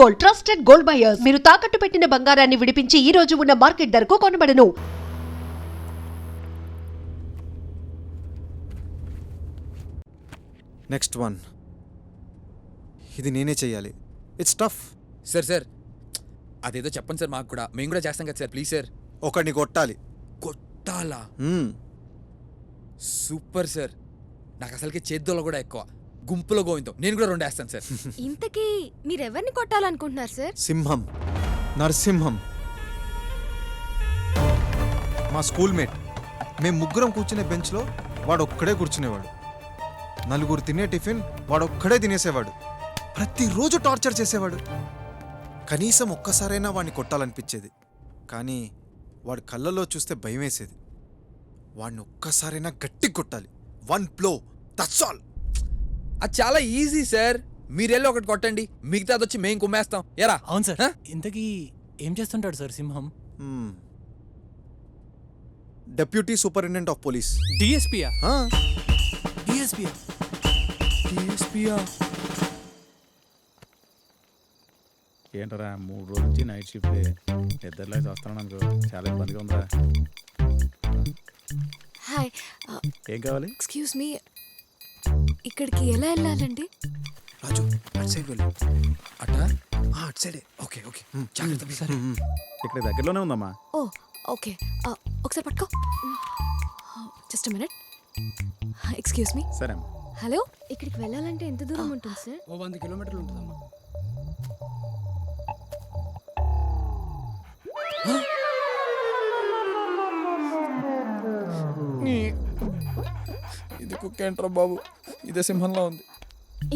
Gold trusted gold buyers మీరు తాకట్టు పెట్టిన బంగారాన్ని విడిపించి ఈ రోజు ఉన్న మార్కెట్ ధరకు కొనబడను. నెక్స్ట్ వన్ ఇది నేనే చెయ్యాలి. ఇట్స్ టఫ్ సార్ సార్ అదేదో చెప్పండి సార్ మాకు కూడా. మేము కూడా చేస్తాం కదా సార్ ప్లీజ్ సార్ ఒకడిని కొట్టాలి. కొట్టాలా? మ్మ్. సూపర్ సార్ నాకు అసలుకి చేద్దోళ్ళు కూడా ఎక్కువ. గుంపులో గోవిందో. నేను కూడా రెండు వేస్తాను సార్. ఇంతకీ మీరెవరిని కొట్టాలనుకుంటున్నారు సార్? సింహం. నరసింహం. మా స్కూల్ మేట్ మేము ముగ్గురం కూర్చునే బెంచ్లో వాడు ఒక్కడే కూర్చునేవాడు. నలుగురు తినే టిఫిన్ వాడు ఒక్కడే తినేసేవాడు. ప్రతిరోజు టార్చర్ చేసేవాడు. కనీసం ఒక్కసారైనా వాడిని కొట్టాలనిపించేది. కానీ వాడి కళ్ళలో చూస్తే భయం వేసేది వాడిని ఒక్కసారైనా గట్టిగా కొట్టాలి వన్ ప్లో దట్స్ ఆల్. అది చాలా ఈజీ సార్ మీరెళ్ళి ఒకటి కొట్టండి. మిగతాది వచ్చి మేము కుమ్మేస్తాం. ఎరా. అవును సార్? ఇంతకీ ఏం చేస్తుంటాడు sir Simham? Deputy superintendent of police డిఎస్పియా డిఎస్పియా ఏంటరా మూడు రోజుల నుంచి నైట్ షిఫ్ట్ నిద్రలే వస్తున్నాను అనుకో చాలా ఇబ్బందిగా ఉందా హాయ్ ఏం కావాలి? ఎక్స్క్యూజ్ మీ ఇక్కడికి ఎలా వెళ్ళాలండి? రాజు అటు సైడ్ వెళ్ళు. అట? ఆ, అటు సైడే. Okay okay. జాగ్రత్త సార్. ఇక్కడ దగ్గరలోనే ఉందమ్మా. Oh okay. ఒకసారి పట్టుకో. Just minute. Excuse me. సరే అమ్మా. హలో? ఇక్కడికి వెళ్ళాలంటే ఎంత దూరం ఉంటుంది సార్? ఓ వంద కిలోమీటర్లు ఉంటుందమ్మా. ఇది కుక్క ఏంట్రా బాబు. ఇదే సింహంలో ఉంది.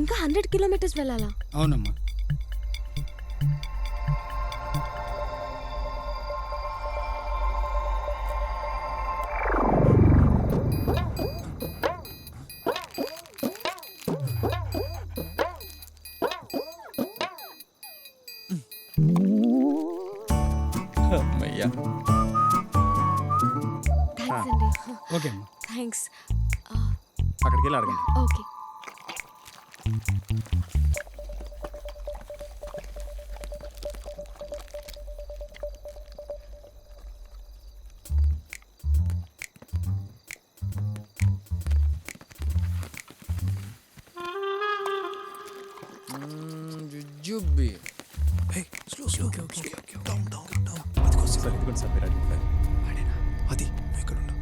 ఇంకా హండ్రెడ్ కిలోమీటర్స్ వెళ్ళాలా? అవునమ్మా. అమ్మయ్యా. థ్యాంక్స్ అండి. ఓకే అమ్మా. థ్యాంక్స్ అక్కడికి వెళ్ళి అడగండి. ఓకే. జుజుబి సరే ఇదిగోండి సార్ మీరు అడగండి. అది. నువ్వు ఇక్కడ ఉండు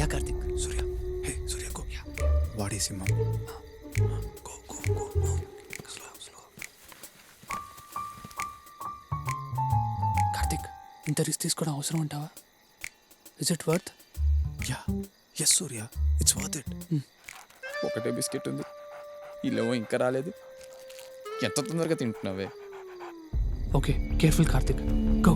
యా కార్తిక్. సూర్య. హే సూర్య. వాడే సింహం కార్తిక్ ఇంత రిస్క్ తీసుకోవడం అవసరం ఉంటావా is it worth ya yes Surya it's worth it ఒకటే బిస్కెట్ ఉంది. ఇల్లేమో ఇంకా రాలేదు. ఎంత తొందరగా తింటున్నావే? ఓకే కేర్ఫుల్ కార్తిక్ గో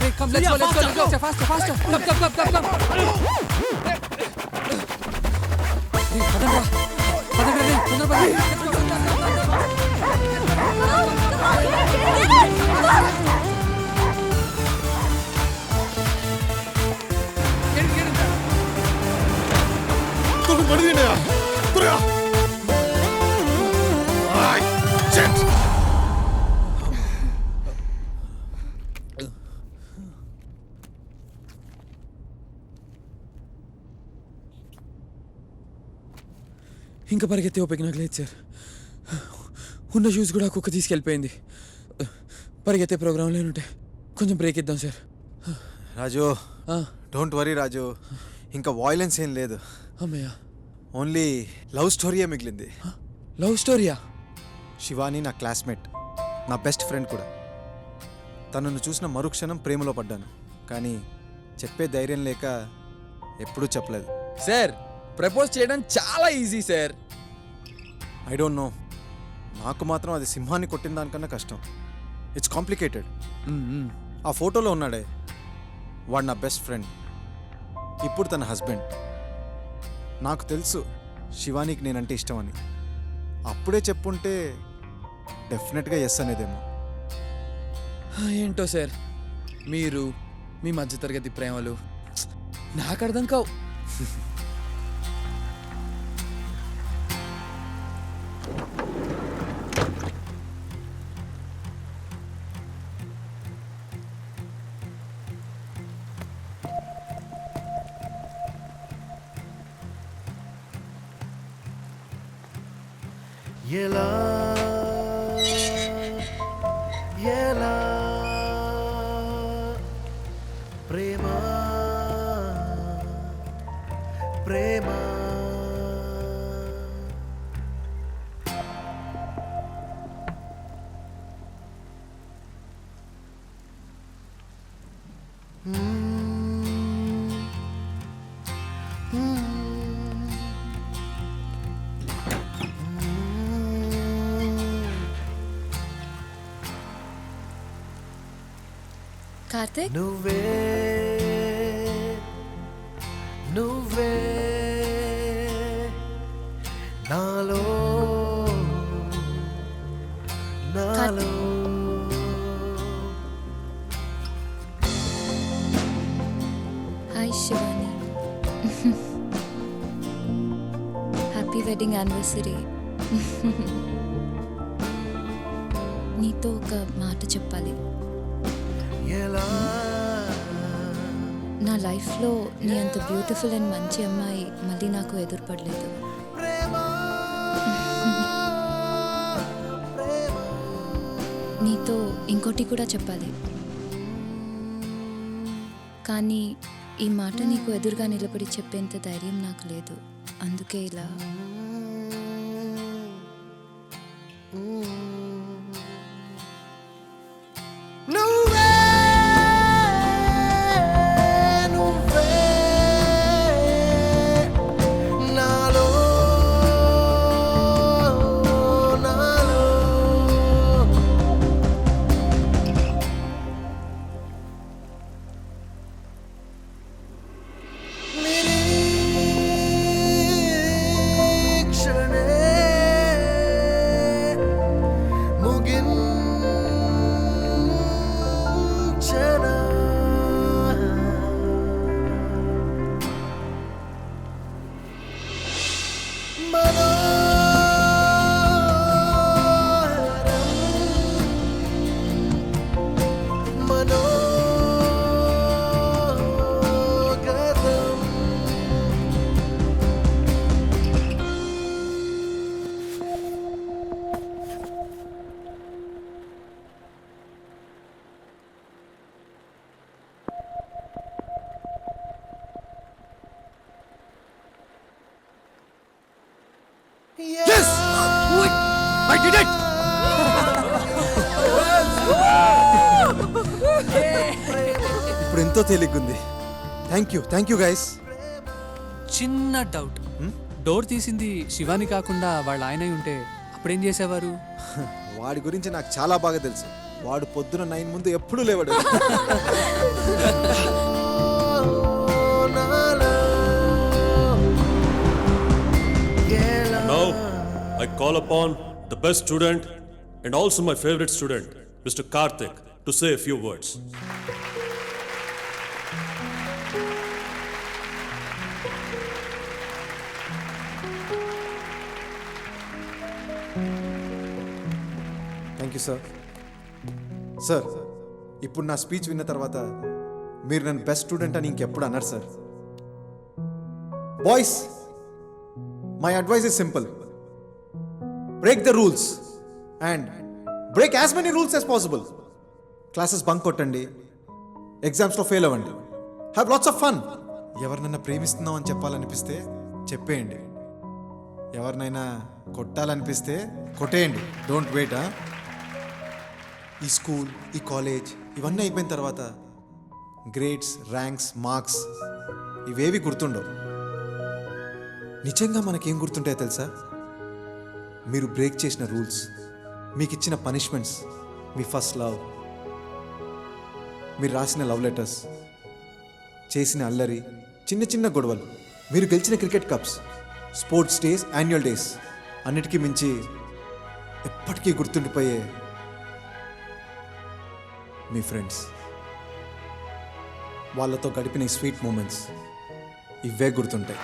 పదండ్రా రే come let's go let's go let's go fast fast come come come come come ఇంకా పరిగెత్తే ఓపిక నాకు లేదు సార్. ఉన్న షూస్ కూడా కుక్క తీసుకెళ్ళిపోయింది. పరిగెత్తే ప్రోగ్రాం లేనుంటే కొంచెం బ్రేక్ ఇద్దాం sir. Raju don't worry Raju. ఇంకా వాయిలెన్స్ ఏం లేదు. అమ్మయ్య. ఓన్లీ లవ్ స్టోరీయే మిగిలింది. లవ్ స్టోరీయా శివాని నా క్లాస్మేట్ నా బెస్ట్ ఫ్రెండ్ కూడా. తనను చూసిన మరుక్షణం ప్రేమలో పడ్డాను. కానీ చెప్పే ధైర్యం లేక ఎప్పుడూ చెప్పలేదు. సార్ ప్రపోజ్ చేయడం చాలా easy sir. I don't know నాకు మాత్రం అది సింహాన్ని కొట్టిన దానికన్నా కష్టం. ఇట్స్ కాంప్లికేటెడ్ ఆ ఫోటోలో ఉన్నాడే. వాడు నా బెస్ట్ ఫ్రెండ్ ఇప్పుడు తన హస్బెండ్ నాకు తెలుసు శివానికి నేనంటే ఇష్టమని. అప్పుడే చెప్పుంటే డెఫినెట్గా ఎస్ అనేదేమో. ఏంటో సార్? మీరు మీ మధ్యతరగతి ప్రేమలు. నాకు అర్థం కావు. ఎలా కార్తీక్? నువ్వే నువ్వే నాలో నాలో. Hi Shivani happy wedding anniversary లైఫ్లో నీ అంత బ్యూటిఫుల్ అండ్ మంచి అమ్మాయి మళ్ళీ నాకు ఎదురుపడలేదు. నీతో ఇంకోటి కూడా చెప్పాలి. కానీ ఈ మాట నీకు ఎదురుగా నిలబడి చెప్పేంత ధైర్యం నాకు లేదు. అందుకే ఇలా did it! ఇప్పుడు ఎంతో తేలిగ్గుంది. Thank you thank you guys చిన్న డౌట్. డోర్ తీసింది శివాని కాకుండా వాళ్ళ ఆయన అయి ఉంటే అప్పుడేం చేసేవారు? వాడి గురించి నాకు చాలా బాగా తెలుసు. వాడు పొద్దున నైన్ ముందు ఎప్పుడూ లేవాడు. Now, I call upon the best student and also my favourite student mister Karthik to say few words thank you sir sir ఇప్పుడు నా స్పీచ్ విన్న తర్వాత మీరు నన్ను బెస్ట్ స్టూడెంట్ అని ఇంకెప్పుడు అన్నారు sir boys my advice is simple break the rules and break as many rules as possible classes bunk కొట్టండి. ఎగ్జామ్స్లో ఫెయిల్ అవ్వండి. హ్యావ్ లాట్స్ ఆఫ్ ఫన్ ఎవరినైనా ప్రేమిస్తున్నాం అని చెప్పాలనిపిస్తే చెప్పేయండి. ఎవరినైనా కొట్టాలనిపిస్తే కొట్టేయండి. డోంట్ వెయిట్ ఈ స్కూల్ ఈ కాలేజ్ ఇవన్నీ అయిపోయిన తర్వాత గ్రేడ్స్ ర్యాంక్స్ మార్క్స్ ఇవేవి గుర్తుండవు. నిజంగా మనకేం గుర్తుంటాయో తెలుసా? మీరు బ్రేక్ చేసిన రూల్స్ మీకు ఇచ్చిన పనిష్మెంట్స్ మీ ఫస్ట్ లవ్ మీరు రాసిన లవ్ లెటర్స్ చేసిన అల్లరి చిన్న చిన్న గొడవలు. మీరు గెలిచిన cricket cups sports days annual days అన్నిటికీ మించి ఎప్పటికీ గుర్తుండిపోయే మీ ఫ్రెండ్స్. వాళ్ళతో గడిపిన ఈ స్వీట్ మూమెంట్స్ ఇవే గుర్తుంటాయి.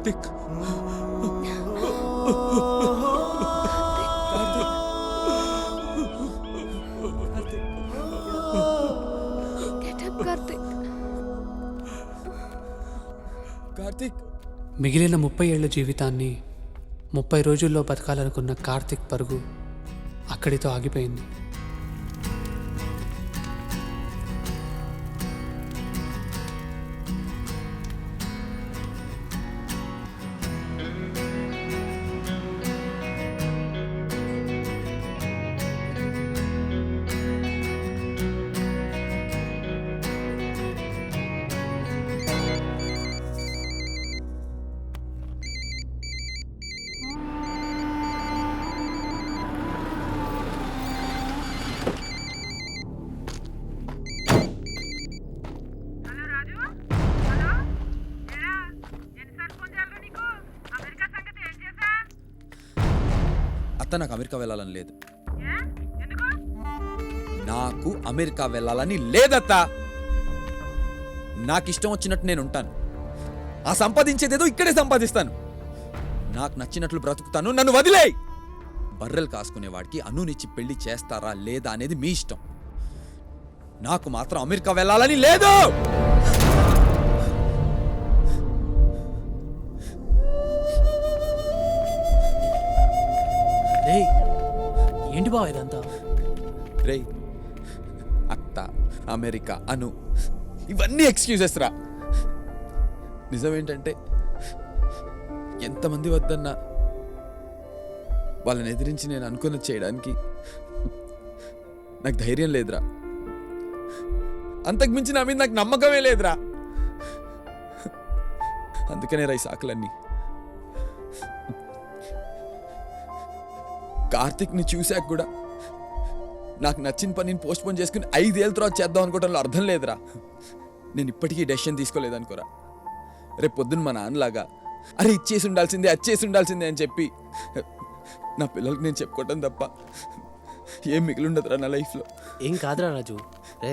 కార్తిక్. కార్తీక్. మిగిలిన ముప్పై ఏళ్ళ జీవితాన్ని ముప్పై రోజుల్లో బతకాలనుకున్న కార్తిక్ పరుగు అక్కడితో ఆగిపోయింది. అత్త నాకు అమెరికా వెళ్ళాలని లేదు. నాకు అమెరికా వెళ్ళాలని లేదత్త. నాకు ఇష్టం వచ్చినట్టు నేను ఉంటాను. ఆ సంపాదించేదేదో ఇక్కడే సంపాదిస్తాను. నాకు నచ్చినట్లు బ్రతుకుతాను నన్ను వదిలేయ్! బర్రెలు కాసుకునేవాడికి అనునిచ్చి పెళ్ళి చేస్తారా లేదా అనేది మీ ఇష్టం. నాకు మాత్రం అమెరికా వెళ్ళాలని లేదు! రే ఏంటి బావ ఇదంతా? రేయ్ అత్త అమెరికా అను ఇవన్నీ ఎక్స్క్యూజెస్ రా నిజం ఏంటంటే ఎంతమంది వద్దన్నా వాళ్ళని ఎదిరించి నేను అనుకున్నది చేయడానికి నాకు ధైర్యం లేదురా. అంతకుమించి నా మీద నాకు నమ్మకమే లేదురా. అందుకనే రా ఈ సాకులన్నీ. కార్తిక్ని చూశాక కూడా నాకు నచ్చిన పనిని పోస్ట్ పోన్ చేసుకుని ఐదేళ్ళ తర్వాత చేద్దాం అనుకోవడంలో అర్థం లేదురా. నేను ఇప్పటికీ డెసిషన్ తీసుకోలేదనుకోరా రేపు పొద్దున్న మా నాన్నలాగా అరే ఇచ్చేసి ఉండాల్సిందే అచ్చేసి ఉండాల్సిందే అని చెప్పి నా పిల్లలకి నేను చెప్పుకోవటం తప్ప ఏం మిగిలి ఉండదురా నా లైఫ్లో. ఏం కాదురా రాజు. రే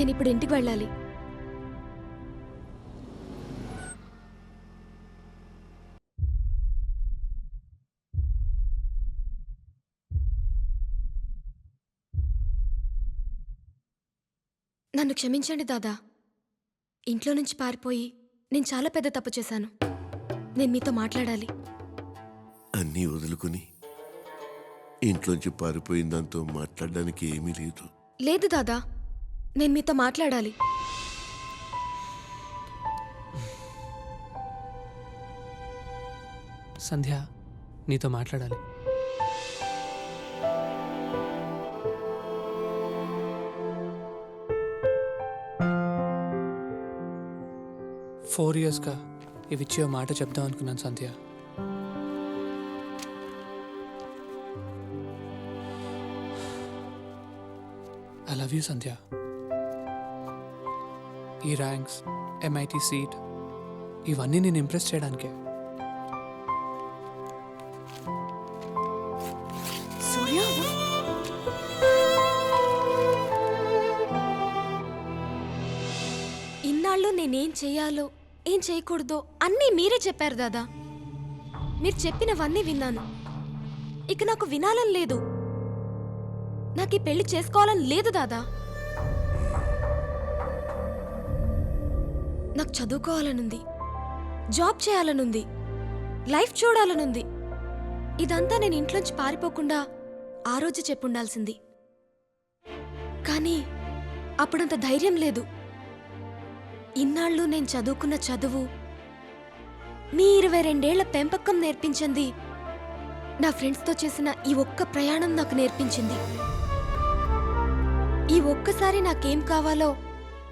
నేను ఇప్పుడు ఇంటికి వెళ్ళాలి. నన్ను క్షమించండి దాదా. ఇంట్లో నుంచి పారిపోయి నేను చాలా పెద్ద తప్పు చేశాను. నేను మీతో మాట్లాడాలి. అన్నీ వదులుకుని ఇంట్లోంచి పారిపోయిన దాంతో మాట్లాడడానికి ఏమీ లేదు. లేదు దాదా. నేను మీతో మాట్లాడాలి. సంధ్య నీతో మాట్లాడాలి. ఫోర్ ఇయర్స్గా ఇవి ఇచ్చే మాట చెప్దాం అనుకున్నాను Sandhya. I love you Sandhya. ఈ ర్యాంక్స్ ఎంఐటి సీట్ ఇవన్నీ నేను ఇంప్రెస్ చేయడానికే. ఇన్నాళ్ళు నేనేం చేయాలో ఏం చేయకూడదో అన్నీ మీరే చెప్పారు దాదా. మీరు చెప్పినవన్నీ విన్నాను. ఇక నాకు వినాలని లేదు. నాకు ఈ పెళ్ళి చేసుకోవాలని లేదు దాదా. నాకు చదువుకోవాలనుంది జాబ్ చేయాలనుంది లైఫ్ చూడాలనుంది. ఇదంతా నేను ఇంట్లోంచి పారిపోకుండా ఆ రోజు చెప్పుండాల్సింది. కానీ అప్పుడంత ధైర్యం లేదు. ఇన్నాళ్ళు నేను చదువుకున్న చదువు మీ ఇరవై రెండేళ్ళ పెంపకం నేర్పించింది నా ఫ్రెండ్స్తో చేసిన ఈ ఒక్క ప్రయాణం నాకు నేర్పించింది. ఈ ఒక్కసారి నాకేం కావాలో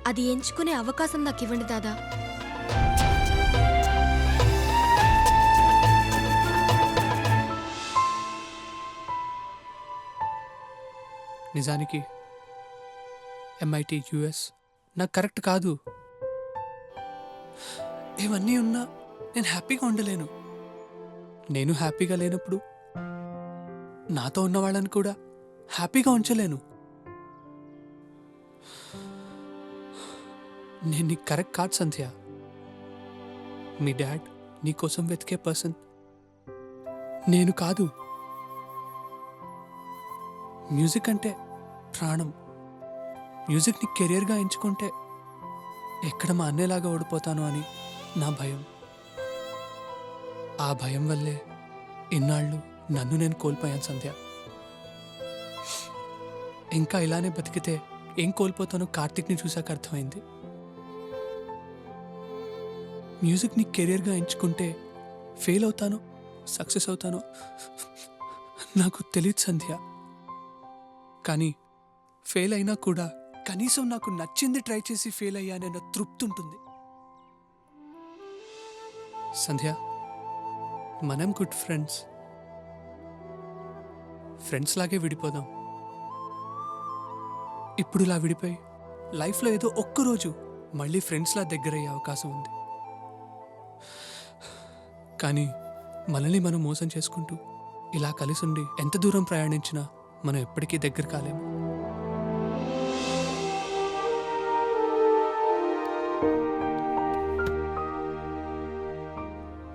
అది ఎంచుకునే అవకాశం నాకు ఇవ్వండి దాదా. నిజానికి ఎంఐటి యుఎస్ నాకు కరెక్ట్ కాదు. ఇవన్నీ ఉన్నా నేను హ్యాపీగా ఉండలేను. నేను హ్యాపీగా లేనప్పుడు నాతో ఉన్న వాళ్ళని కూడా హ్యాపీగా ఉంచలేను. నేను నీకు కరెక్ట్ కాదు సంధ్య. మీ డాడ్ నీ కోసం వెతికే పర్సన్. నేను కాదు. మ్యూజిక్ అంటే ప్రాణం. మ్యూజిక్ని కెరియర్గా ఎంచుకుంటే ఎక్కడ మా అన్నేలాగా ఓడిపోతాను అని నా భయం. ఆ భయం వల్లే ఇన్నాళ్ళు నన్ను నేను కోల్పోయాను సంధ్య. ఇంకా ఇలానే బతికితే ఏం కోల్పోతానో కార్తిక్ని చూశాక అర్థమైంది. మ్యూజిక్ని కెరియర్గా ఎంచుకుంటే ఫెయిల్ అవుతాను సక్సెస్ అవుతాను. నాకు తెలియదు సంధ్య. కానీ ఫెయిల్ అయినా కూడా కనీసం నాకు నచ్చింది ట్రై చేసి ఫెయిల్ అయ్యానన్న తృప్తి ఉంటుంది. సంధ్య మనం గుడ్ ఫ్రెండ్స్ ఫ్రెండ్స్ లాగే విడిపోదాం. ఇప్పుడు ఇలా విడిపోయి లైఫ్లో ఏదో ఒక్కరోజు మళ్ళీ ఫ్రెండ్స్లా దగ్గరయ్యే అవకాశం ఉంది. కానీ మనల్ని మనం మోసం చేసుకుంటూ ఇలా కలిసి ఉండి ఎంత దూరం ప్రయాణించినా మనం ఎప్పటికీ దగ్గర కాలేము.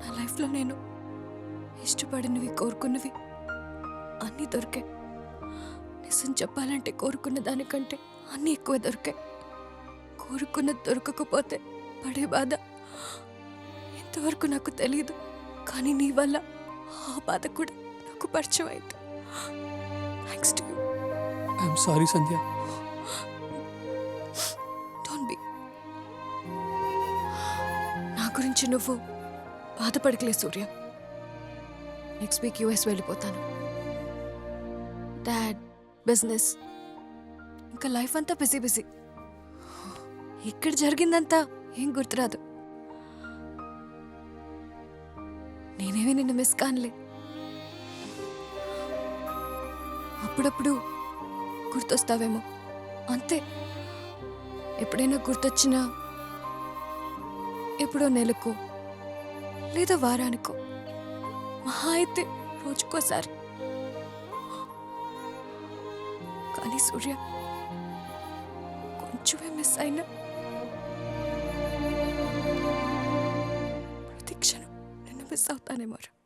నా లైఫ్లో నేను ఇష్టపడినవి కోరుకున్నవి అన్నీ దొరికాయి. నిజం చెప్పాలంటే కోరుకున్న దానికంటే అన్నీ ఎక్కువ దొరికాయి. కోరుకున్నది దొరకకపోతే పడే బాధ ఇంతవరకు నాకు తెలియదు కానీ నీ వల్ల ఆ బాధ కూడా నాకు పరిచయం అయింది. Thanks to you I'm sorry Sandhya don't be నా గురించి నువ్వు బాధపడకలే సూర్య. నెక్స్ట్ వీక్ యూఎస్ వెళ్ళిపోతాను. డాడ్ బిజినెస్ ఇంకా లైఫ్ అంతా బిజీ బిజీ ఇక్కడ జరిగిందంతా ఏం గుర్తురాదు. నేనేమి నిన్ను మిస్ కానలే. అప్పుడప్పుడు గుర్తొస్తావేమో. అంతే. ఎప్పుడైనా గుర్తొచ్చినా ఎప్పుడో నెలకు లేదా వారానికో మహా అయితే రోజుకోసారి. కానీ సూర్య కొంచెమే మిస్ అయినా ప్రతి క్షణం నిన్ను మిస్ అవుతానేమోరా